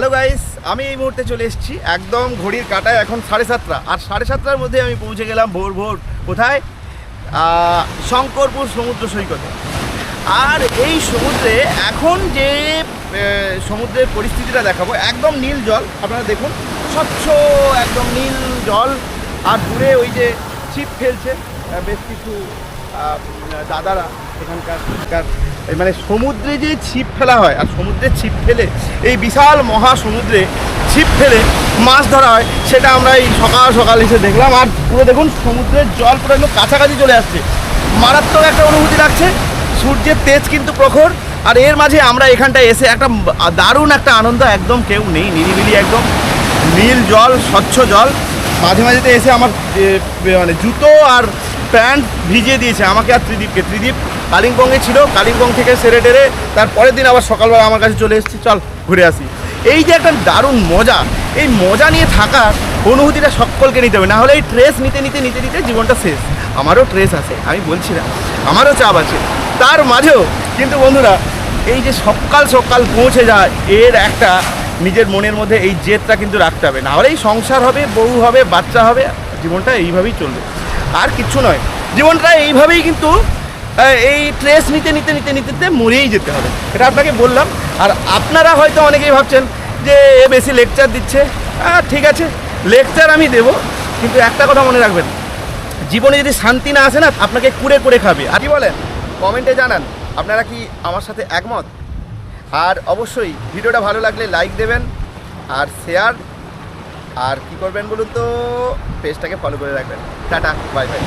Hello guys আমি এই মুহূর্তে চলে এসেছি একদম ঘড়ির কাটায় এখন সাড়ে সাতটা। আর সাড়ে সাতটার মধ্যে আমি পৌঁছে গেলাম ভোর ভোর। কোথায়? শঙ্করপুর সমুদ্র সৈকতে। আর এই সমুদ্রে এখন যে সমুদ্রের পরিস্থিতিটা দেখাবো, একদম নীল জল। আপনারা দেখুন, স্বচ্ছ একদম নীল জল। আর দূরে ওই যে ছিপ ফেলছে। বেশ কিছু দাদারা এখানকার মানে সমুদ্রে যে ছিপ ফেলা হয়, আর সমুদ্রে ছিপ ফেলে, এই বিশাল মহা সমুদ্রে ছিপ ফেলে মাছ ধরা হয়, সেটা আমরা এই সকাল সকাল এসে দেখলাম। আর পুরো দেখুন, সমুদ্রের জল পুরো একদম কাছাকাছি চলে আসছে। মারাত্মক একটা অনুভূতি লাগছে, সূর্যের তেজ কিন্তু প্রখর, আর এর মাঝে আমরা এখানটায় এসে একটা দারুণ একটা আনন্দ একদম কেউ নেই, নিরিবিলি একদম নীল জল, স্বচ্ছ জল। মাঝে মাঝেতে এসে আমার মানে জুতো আর প্যান্ট ভিজিয়ে দিয়েছে আমাকে আর ত্রিদীপকে। ত্রিদীপ কালিম্পংয়ে ছিল, কালিম্পং থেকে সেরে টেরে তার পরের দিন আবার সকালবেলা আমার কাছে চলে এসেছি। চল ঘুরে আসি। এই যে একটা দারুণ মজা, এই মজা নিয়ে থাকার অনুভূতিটা সকলকে নিতে হবে। না হলে এই ট্রেস নিতে নিতে নিতে নিতে জীবনটা শেষ। আমারও ট্রেস আছে, আমি বলছি না, আমারও চাপ আছে। তার মাঝেও কিন্তু বন্ধুরা, এই যে সকাল সকাল পৌঁছে যায়, এর একটা নিজের মনের মধ্যে এই জেদটা কিন্তু রাখতে হবে। না হলে এই সংসার হবে, বউ হবে, বাচ্চা হবে, জীবনটা এইভাবেই চলবে। আর কিচ্ছু নয়। জীবনটা এইভাবেই কিন্তু এই ট্রেস নিতে নিতে নিতে নিতে নিতে মরেই যেতে হবে। এটা আপনাকে বললাম। আর আপনারা হয়তো অনেকেই ভাবছেন যে এ বেশি লেকচার দিচ্ছে। ঠিক আছে লেকচার আমি দেব, কিন্তু একটা কথা মনে রাখবেন। জীবনে যদি শান্তি না আসে না, আপনাকে কুড়ে কুড়ে খাবে। আর কি বলেন? কমেন্টে জানান। আপনারা কি আমার সাথে একমত? আর অবশ্যই ভিডিওটা ভালো লাগলে লাইক দেবেন, আর শেয়ার আর কি করবেন বলুন তো? পেজটাকে ফলো করে রাখবেন। Tata bye bye